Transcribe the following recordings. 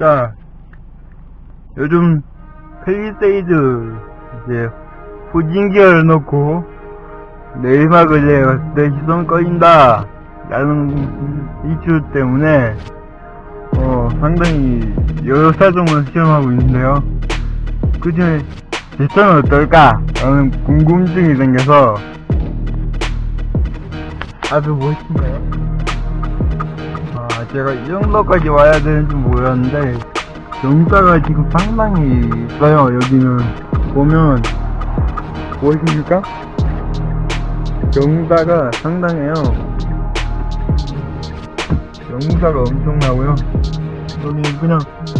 자, 요즘 펠리세이드 이제 후진기어를 넣고 내리막을 내었을 때 시동 꺼진다 라는 이슈 때문에 어 상당히 여러 사정을 시험하고 있는데요. 그 중에 제 차는 어떨까? 라는 궁금증이 생겨서 아주 멋있네요. 아, 제가 이 정도까지 와야 되는지 몰랐는데, 영가가 지금 상당히 있어요, 여기는. 보면, 보이십니까? 영가가 상당해요. 영가가 엄청나고요. 여기 그냥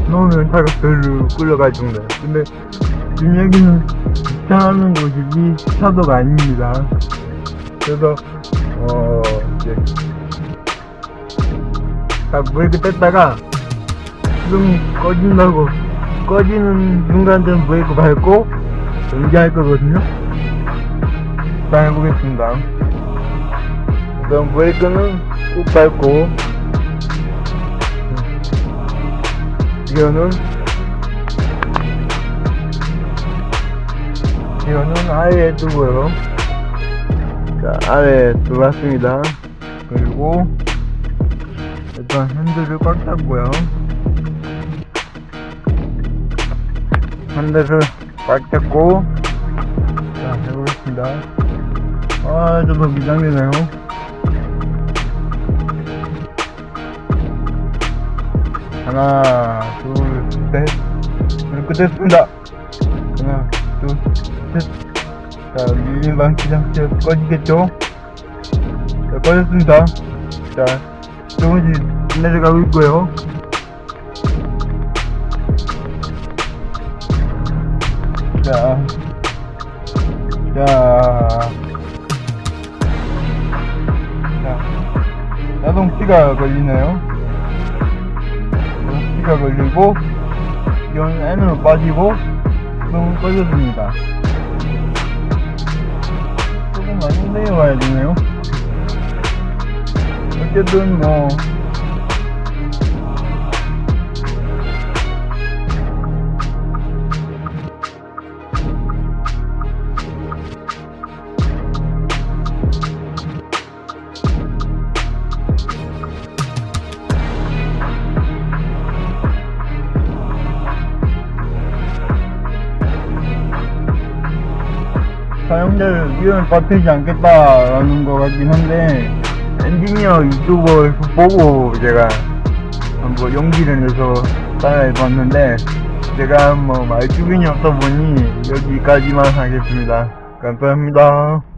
넣으면 차가 별로 끌려가지고 그래요. 근데 지금 여기는 주차하는 곳이지 차도가 아닙니다. 그래서 어 이제 딱 브레이크 뗐다가 시동이 꺼진다고 꺼지는 순간전 브레이크 밟고 연기할 거거든요. 자 해보겠습니다. 그럼 브레이크는 꾹 밟고 이거는 이거는 아래에 두고요. 자, 아래 들어왔습니다. 그리고 일단 핸들을 꽉 잡고요. 핸들을 꽉 잡고 자, 해보겠습니다. 아, 저도 긴장되네요. 하나, 둘, 셋. 이렇게 됐습니다. 하나, 둘, 셋. 자, 일반 기장치 꺼지겠죠? 자, 꺼졌습니다. 자, 조금씩 내려가고 있고요. 자, 자, 자, 자동 C가 걸리네요. 자동 C가 걸리고, 이건 N으로 빠지고, 수동은 꺼졌습니다. 조금 많이 내려와야 되네요. 어쨌든 뭐 사용자를 위험에 빠뜨리지 않겠다라는 것 같긴 한데 엔지니어 유튜버에서 보고 제가 한번 용기를 내서 따라해 봤는데 제가 뭐 말주변이 없다 보니 여기까지만 하겠습니다. 감사합니다.